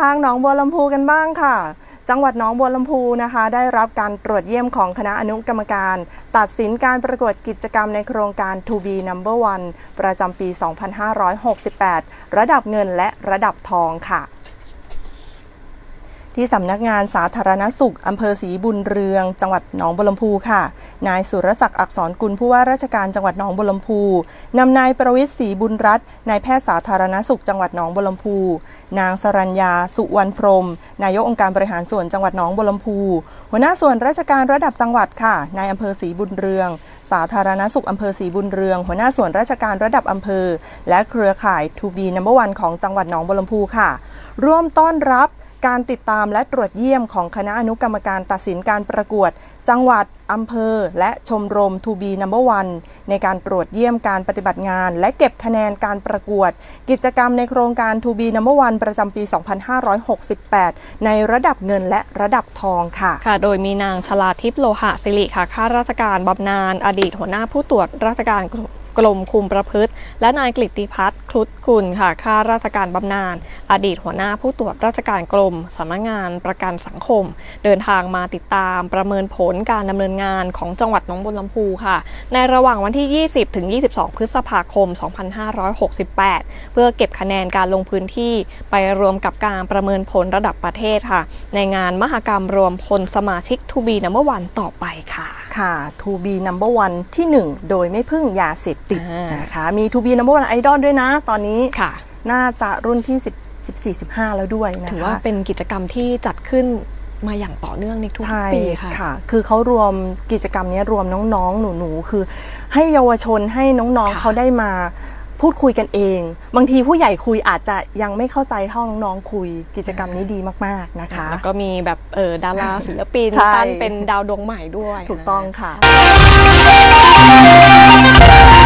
ทางหนองบัวลำพูกันบ้างค่ะ จังหวัดหนองบัวลำพูนะคะ ได้รับการตรวจเยี่ยมของคณะอนุกรรมการ ตัดสินการประกวดกิจกรรมในโครงการ To be Number One ประจำปี 2568 ระดับเงินและระดับทองค่ะ ที่สำนักงานสาธารณสุขอำเภอศรีบุญเรือง จังหวัดหนองบัวลำพูค่ะ นายสุรศักดิ์อักษรกุลผู้ว่าราชการจังหวัดหนองบัวลำพูนำนายประวิทย์ศรีบุญรัตน์นายแพทย์สาธารณสุขจังหวัดหนองบัวลำพู นางสรัญญาสุวรรณพรหมนายกองค์การบริหารส่วนจังหวัดหนองบัวลำพู หัวหน้าส่วนราชการระดับจังหวัดค่ะ นายอำเภอศรีบุญเรือง สาธารณสุขอำเภอศรีบุญเรือง หัวหน้าส่วนราชการระดับอำเภอ และเครือข่ายทูบีนัมเบอร์วันของจังหวัดหนองบัวลำพูค่ะ ร่วมต้อนรับ การติดตามและตรวจเยี่ยมของคณะอนุกรรมการตัดสินการประกวด จังหวัด อำเภอ และชมรมทูบีนัมเบอร์วันในการตรวจเยี่ยมการปฏิบัติงาน และเก็บคะแนนการประกวด กิจกรรมในโครงการทูบีนัมเบอร์วันประจำปี 2568 ในระดับเงินและระดับทองค่ะ ค่ะ โดยมีนางชลาทิพย์โลหะสิริค่ะข้าราชการบำนาญอดีตหัวหน้าผู้ตรวจราชการ กรมคุมประพฤติ และนายกฤติพัฒน์คลุตกุลค่ะข้าราชการบำนาญอดีตหัวหน้าผู้ตรวจราชการกรมสำนักงานประกันสังคม เดินทางมาติดตามประเมินผลการดำเนินงานของจังหวัดหนองบัวลำพูค่ะ ในระหว่างวันที่ 20 ถึง 22 พฤษภาคม 2568 เพื่อเก็บคะแนนการลงพื้นที่ไปรวมกับการประเมินผลระดับประเทศค่ะ ในงานมหกรรมรวมพลสมาชิกทูบีนัมเบอร์วันต่อไปค่ะ ค่ะ To be number one ที่ 1 โดยไม่พึ่งยาเสพติดอ่านนะคะมี To be number one idol ด้วยนะ ตอนนี้ค่ะ น่าจะรุ่นที่10 14 15 แล้วด้วยนะคะถือว่าเป็นกิจกรรมที่จัดขึ้นมาอย่างต่อเนื่องในทุกใช่ปีค่ะค่ะคือเขารวมกิจกรรมเนี้ยรวมน้องๆ หนูๆ คือ ให้เยาวชนให้น้องค่ะๆเขาได้มาพูดคุยกันเอง บางทีผู้ใหญ่คุยอาจจะยังไม่เข้าใจเท่าน้องๆคุย กิจกรรมนี้ดีมากๆนะคะแล้วก็มีแบบเออดาราศิลปินใช่ตั้นเป็นดาวดวงใหม่ด้วย ถูกต้องค่ะน